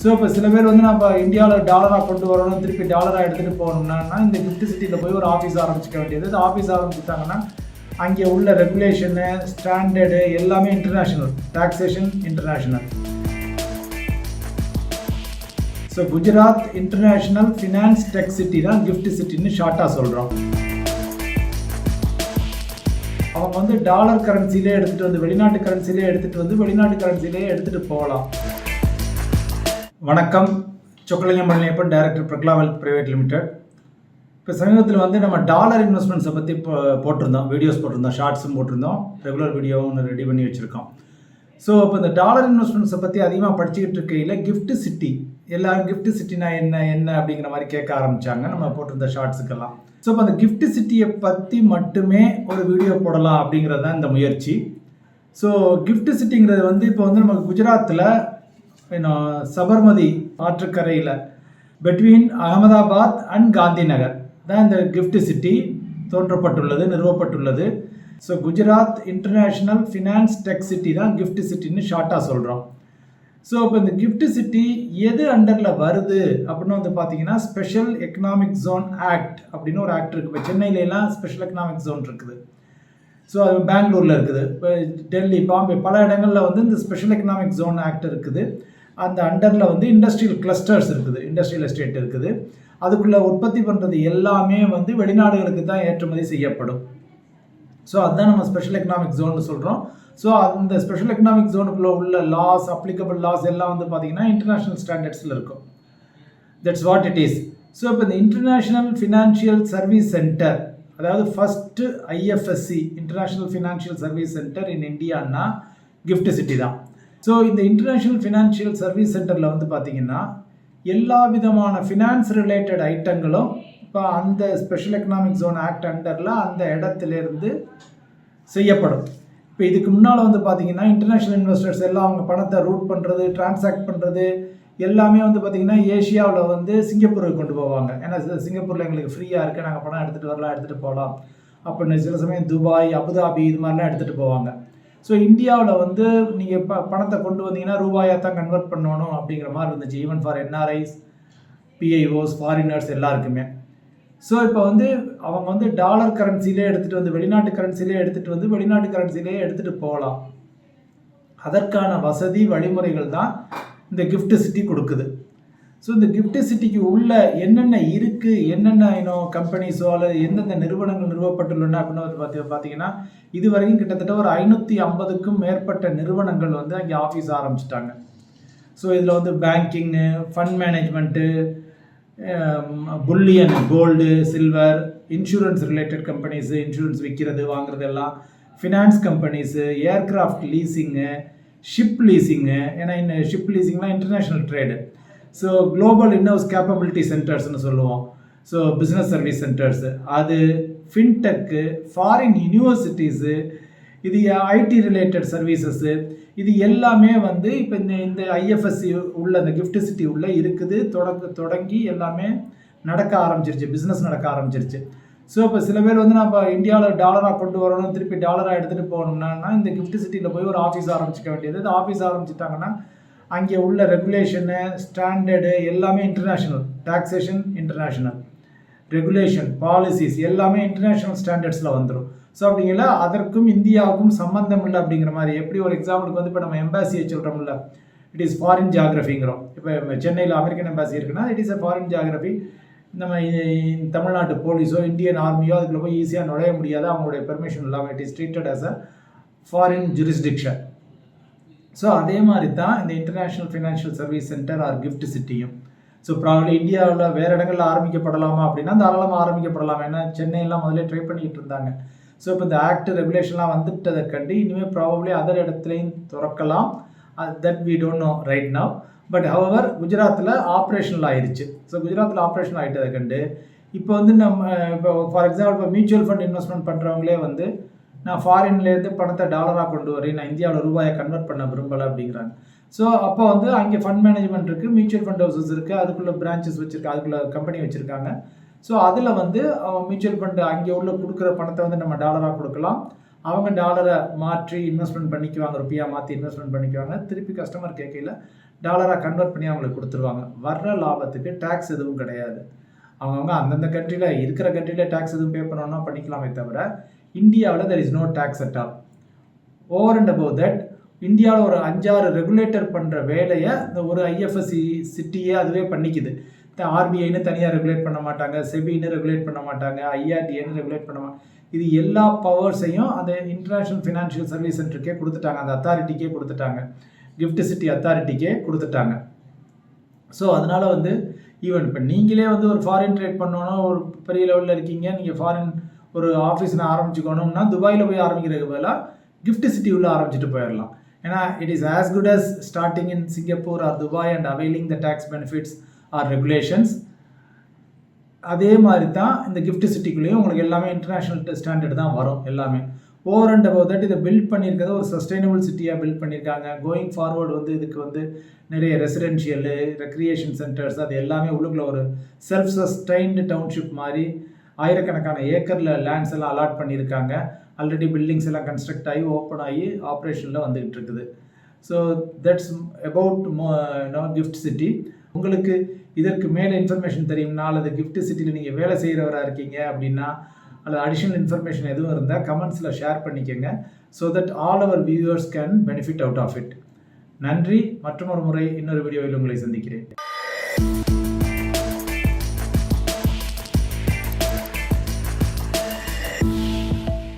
So இப்போ சில பேர் வந்து நம்ம இந்தியாவில் டாலராக கொண்டு வரணும் திருப்பி டாலராக எடுத்துகிட்டு போகணும்னா இந்த கிஃப்ட் சிட்டியில் போய் ஒரு ஆஃபீஸ் ஆரம்பிச்சிக்க வேண்டியது. இந்த ஆஃபீஸ் ஆரம்பிச்சிட்டாங்கன்னா அங்கே உள்ள ரெகுலேஷனு ஸ்டாண்டர்டு எல்லாமே international taxation international so Gujarat international finance tech city தான் கிஃப்ட் சிட்டின்னு ஷார்ட்டாக சொல்கிறோம் அவங்க வந்து டாலர் கரன்சிலே எடுத்துகிட்டு வந்து வெளிநாட்டு கரன்சிலே எடுத்துகிட்டு வந்து வெளிநாட்டு கரன்சிலே எடுத்துகிட்டு போகலாம். வணக்கம். Chockalingam Palaniappan director Prakala wealth private limited இப்போ சமீபத்தில் வந்து நம்ம டாலர் இன்வெஸ்ட்மெண்ட்ஸை பற்றி இப்போ போட்டிருந்தோம். வீடியோஸ் போட்டிருந்தோம் ஷார்ட்ஸும் போட்டிருந்தோம். ரெகுலர் வீடியோவும் ஒன்று ரெடி பண்ணி வச்சுருக்கோம். ஸோ இப்போ இந்த டாலர் இன்வெஸ்ட்மெண்ட்ஸை பற்றி அதிகமாக படிச்சுக்கிட்டு இருக்கையில் கிஃப்ட் சிட்டி எல்லாரும் கிஃப்ட் சிட்டினா என்ன என்ன அப்படிங்கிற மாதிரி கேட்க ஆரம்பித்தாங்க நம்ம போட்டிருந்த ஷார்ட்ஸுக்கெல்லாம் ஸோ இப்போ அந்த கிஃப்ட் சிட்டியை பற்றி மட்டுமே ஒரு வீடியோ போடலாம் அப்படிங்கிறது தான் இந்த முயற்சி. ஸோ கிஃப்ட் சிட்டிங்கிறது வந்து இப்போ வந்து நமக்கு குஜராத்தில் சபர்மதி ஆற்றுக்கரையில் between Ahmedabad and Gandhinagar தான் இந்த கிஃப்ட் சிட்டி தோன்றப்பட்டுள்ளது நிறுவப்பட்டுள்ளது. So Gujarat international finance tech city தான் கிஃப்ட் சிட்டின்னு ஷார்ட்டாக சொல்கிறோம் ஸோ இப்போ இந்த கிஃப்ட் சிட்டி எது அண்டரில் வருது அப்படின்னு வந்து பார்த்தீங்கன்னா ஸ்பெஷல் எக்கனாமிக் ஜோன் ஆக்ட் அப்படின்னு ஒரு ஆக்ட் இருக்குது இப்போ சென்னையிலலாம் ஸ்பெஷல் எக்கனாமிக் ஜோன் இருக்குது. ஸோ அது பெங்களூரில் இருக்குது. இப்போ டெல்லி பாம்பே பல இடங்களில் வந்து இந்த ஸ்பெஷல் எக்கனாமிக் ஜோன் ஆக்ட் இருக்குது. அந்த அண்டரில் வந்து இண்டஸ்ட்ரியல் கிளஸ்டர்ஸ் இருக்குது இண்டஸ்ட்ரியல் எஸ்டேட் இருக்குது. அதுக்குள்ளே உற்பத்தி பண்ணுறது எல்லாமே வந்து வெளிநாடுகளுக்கு தான் ஏற்றுமதி செய்யப்படும். ஸோ அதுதான் நம்ம ஸ்பெஷல் எக்கனாமிக் ஜோன் சொல்கிறோம் ஸோ அந்த ஸ்பெஷல் எக்கனாமிக் ஜோனுக்குள்ளே உள்ள லாஸ் அப்ளிகபிள் லாஸ் எல்லாம் வந்து பார்த்தீங்கன்னா இன்டர்நேஷ்னல் ஸ்டாண்டர்ட்ஸில் இருக்கும். That's what it is so இப்போ இந்த இன்டர்நேஷ்னல் ஃபினான்ஷியல் சர்வீஸ் சென்டர் அதாவது first IFSC international financial service centre in இந்தியான்னா gift city தான். ஸோ இந்த இன்டர்நேஷ்னல் ஃபினான்ஷியல் சர்வீஸ் சென்டரில் வந்து பார்த்தீங்கன்னா எல்லா விதமான ஃபினான்ஸ் ரிலேட்டட் ஐட்டங்களும் இப்போ அந்த ஸ்பெஷல் எக்கனாமிக் ஜோன் ஆக்ட் அண்டரில் அந்த இடத்துலேருந்து செய்யப்படும். இப்போ இதுக்கு முன்னால் வந்து பார்த்தீங்கன்னா இன்டர்நேஷ்னல் இன்வெஸ்டர்ஸ் எல்லாம் அவங்க பணத்தை ரூட் பண்ணுறது டிரான்சாக்ட் பண்ணுறது எல்லாமே வந்து பார்த்தீங்கன்னா ஏஷியாவில் வந்து சிங்கப்பூருக்கு கொண்டு போவாங்க. ஏன்னா சிங்கப்பூரில் எங்களுக்கு ஃப்ரீயாக இருக்குது நாங்கள் பணம் எடுத்துகிட்டு வரலாம் எடுத்துகிட்டு போகலாம். அப்படின்னு சில சமயம் துபாய் அபுதாபி இது மாதிரிலாம் எடுத்துகிட்டு போவாங்க. ஸோ இந்தியாவில் வந்து நீங்கள் ப பணத்தை கொண்டு வந்தீங்கன்னா ரூபாயாக தான் கன்வெர்ட் பண்ணணும் அப்படிங்கிற மாதிரி இருந்துச்சு. Even for NRIs PIOs foreigners எல்லாருக்குமே. ஸோ இப்போ வந்து அவங்க வந்து டாலர் கரன்சிலே எடுத்துகிட்டு வந்து வெளிநாட்டு கரன்சிலே எடுத்துகிட்டு வந்து வெளிநாட்டு கரன்சிலே எடுத்துகிட்டு போகலாம். அதற்கான வசதி வழிமுறைகள் தான் இந்த கிஃப்ட் சிட்டி கொடுக்குது. ஸோ இந்த gift சிட்டிக்கு உள்ள என்னென்ன இருக்குது என்னென்ன இன்னும் கம்பெனிஸோ அல்லது எந்தெந்த நிறுவனங்கள் நிறுவப்பட்டுள்ளன அப்படின்னு வந்து பார்த்தி பார்த்தீங்கன்னா இது வரைக்கும் கிட்டத்தட்ட ஒரு ஐநூற்றி ஐம்பதுக்கும் மேற்பட்ட நிறுவனங்கள் வந்து அங்கே ஆஃபீஸ் ஆரம்பிச்சிட்டாங்க. ஸோ இதில் வந்து banking fund management bullion gold silver insurance related companies insurance விற்கிறது வாங்குறது எல்லாம் finance companies aircraft leasing ship leasing ஏன்னா இந்த ship லீசிங்லாம் international trade so global in house capability சென்டர்ஸ்னு சொல்லுவோம். ஸோ பிஸ்னஸ் சர்வீஸ் சென்டர்ஸு அது ஃபின்டெக்கு ஃபாரின் யூனிவர்சிட்டிஸு இது IT related services இது எல்லாமே வந்து இப்போ இந்த இந்த ஐஎஃப்எஸ்சி உள்ள இந்த கிஃப்ட் சிட்டி உள்ள இருக்குது. தொடங்க தொடங்கி எல்லாமே நடக்க ஆரம்பிச்சிருச்சு. பிஸ்னஸ் நடக்க ஆரம்பிச்சிருச்சு. ஸோ இப்போ சில பேர் வந்து நம்ம இந்தியாவில் டாலராக கொண்டு வரணும் திருப்பி டாலராக எடுத்துகிட்டு போகணும்னா இந்த கிஃப்ட் சிட்டியில் போய் ஒரு ஆஃபீஸ் ஆரம்பிச்சிக்க வேண்டியது. ஆஃபீஸ் ஆரம்பிச்சிட்டாங்கன்னா அங்கே உள்ள ரெகுலேஷனு ஸ்டாண்டர்டு எல்லாமே international taxation international regulation policies எல்லாமே இன்டர்நேஷ்னல் ஸ்டாண்டர்ட்ஸில் வந்துடும் ஸோ அப்படிங்கல அதற்கும் இந்தியாவுக்கும் சம்பந்தம் இல்லை அப்படிங்கிற மாதிரி. எப்படி ஒரு எக்ஸாம்பிளுக்கு வந்து இப்போ நம்ம எம்பாசியை சொல்கிறோம்ல இட் இஸ் ஃபாரின் ஜியாகிரபிங்கிறோம் இப்போ சென்னையில் அமெரிக்கன் எம்பாசி இருக்குன்னா it is a foreign geography நம்ம தமிழ்நாட்டு போலீஸோ இந்தியன் ஆர்மியோ அதுக்குள்ள போய் ஈஸியாக நுழைய முடியாது. அவங்களுடைய பெர்மிஷன் இல்லாமல் it is treated as a foreign jurisdiction so அதே மாதிரி தான் இந்த international financial service centre or gift சிட்டியும் so problem இந்தியாவில் வேறு இடங்களில் ஆரம்பிக்கப்படலாமா அப்படின்னா தாராளமாக ஆரம்பிக்கப்படலாம். ஏன்னா சென்னையெல்லாம் முதல்ல ட்ரை பண்ணிக்கிட்டு இருந்தாங்க. ஸோ இப்போ இந்த ஆக்ட் ரெகுலேஷன்லாம் வந்துட்டதை கண்டு இனிமேல் ப்ராபப்ளி அதர் இடத்துலையும் திறக்கலாம். That we don't know right now but our குஜராத்தில் ஆப்ரேஷனல் ஆயிடுச்சு ஸோ குஜராத்தில் ஆப்ரேஷன் ஆகிட்டதை கண்டு இப்போ வந்து நம்ம இப்போ ஃபார் எக்ஸாம்பிள் இப்போ மியூச்சுவல் ஃபண்ட் இன்வெஸ்ட்மெண்ட் பண்ணுறவங்களே வந்து நான் ஃபாரின்லேருந்து பணத்தை டாலராக கொண்டு வரேன் நான் இந்தியாவில் ரூபாயை கன்வெர்ட் பண்ண விரும்பலை அப்படிங்கிறாங்க. ஸோ அப்போ வந்து அங்கே ஃபண்ட் மேனேஜ்மெண்ட் இருக்குது மியூச்சுவல் ஃபண்ட் ஹவுசஸ் இருக்குது அதுக்குள்ளே பிரான்ச்சஸ் வச்சுருக்கு அதுக்குள்ளே கம்பெனி வச்சுருக்காங்க. ஸோ அதில் வந்து மியூச்சுவல் ஃபண்டு அங்கே உள்ள கொடுக்குற பணத்தை வந்து நம்ம டாலராக கொடுக்கலாம். அவங்க டாலரை மாற்றி இன்வெஸ்ட்மெண்ட் பண்ணிக்குவாங்க ருப்பியா மாற்றி இன்வெஸ்ட்மெண்ட் பண்ணிக்குவாங்க. திருப்பி கஸ்டமர் கேட்கல டாலராக கன்வெர்ட் பண்ணி அவங்களுக்கு கொடுத்துருவாங்க. வர்ற லாபத்துக்கு டேக்ஸ் எதுவும் கிடையாது. அவங்கவுங்க அந்தந்த கண்ட்ரியில் இருக்கிற கண்ட்ரியில் டேக்ஸ் எதுவும் பே பண்ணணும்னா பண்ணிக்கலாமே தவிர இந்தியாவில் there is no tax at all over and above that இந்தியாவில் ஒரு அஞ்சாறு ரெகுலேட்டர் பண்ணுற வேலையை இந்த ஒரு ஐஎஃப்எஸ்சி சிட்டியே அதுவே பண்ணிக்குது. ஆர்பிஐன்னு தனியாக ரெகுலேட் பண்ண மாட்டாங்க செபின்னு ரெகுலேட் பண்ண மாட்டாங்க ஐஆர்டிஏன்னு ரெகுலேட் பண்ண மாட்டாங்க இது எல்லா பவர்ஸையும் அந்த இன்டர்நேஷ்னல் ஃபினான்ஷியல் சர்வீஸ் சென்டருக்கே கொடுத்துட்டாங்க அந்த அத்தாரிட்டிக்கே கொடுத்துட்டாங்க. கிஃப்ட் சிட்டி அத்தாரிட்டிக்கே கொடுத்துட்டாங்க. ஸோ அதனால் வந்து ஈவன் இப்போ நீங்களே வந்து ஒரு ஃபாரின் ட்ரேட் பண்ணோன்னா ஒரு பெரிய லெவலில் இருக்கீங்க நீங்கள் ஃபாரின் ஒரு ஆஃபீஸ்னு ஆரம்பிச்சுக்கணும்னா துபாயில் போய் ஆரம்பிக்கிறதுக்கு பதிலாக கிஃப்ட் சிட்டி உள்ள ஆரம்பிச்சுட்டு போயிடலாம். ஏன்னா it is as good as starting in Singapore or Dubai and availing the tax benefits or regulations அதே மாதிரி தான் இந்த கிஃப்ட் சிட்டிக்குள்ளேயும் உங்களுக்கு எல்லாமே இன்டர்நேஷ்னல் ஸ்டாண்டர்ட் தான் வரும் எல்லாமே. ஓவர் அண்ட் அபவ் தட் இதை பில்ட் பண்ணியிருக்கிறது ஒரு சஸ்டைனபிள் சிட்டியாக பில்ட் பண்ணியிருக்காங்க. கோயிங் ஃபார்வர்டு வந்து இதுக்கு வந்து நிறைய ரெசிடென்ஷியலு ரெக்ரியேஷன் சென்டர்ஸ் அது எல்லாமே உள்ளுக்குள்ள ஒரு செல்ஃப் சஸ்டைன்டு டவுன்ஷிப் மாதிரி ஆயிரக்கணக்கான ஏக்கரில் லேண்ட்ஸ் எல்லாம் அலாட் பண்ணியிருக்காங்க. ஆல்ரெடி பில்டிங்ஸ் எல்லாம் கன்ஸ்ட்ரக்ட் ஆகி ஓப்பன் ஆகி ஆப்ரேஷனில் வந்துக்கிட்டு இருக்குது. So that's about no gift city உங்களுக்கு இதற்கு மேலே இன்ஃபர்மேஷன் தெரியும்னா அல்லது கிஃப்ட் சிட்டியில் நீங்கள் வேலை செய்கிறவராக இருக்கீங்க அப்படின்னா அல்லது அடிஷ்னல் இன்ஃபர்மேஷன் எதுவும் இருந்தால் கமெண்ட்ஸில் ஷேர் பண்ணிக்கோங்க. So that all our viewers can benefit out of it நன்றி. மற்றும் ஒரு முறை இன்னொரு வீடியோவில் உங்களை சந்திக்கிறேன்.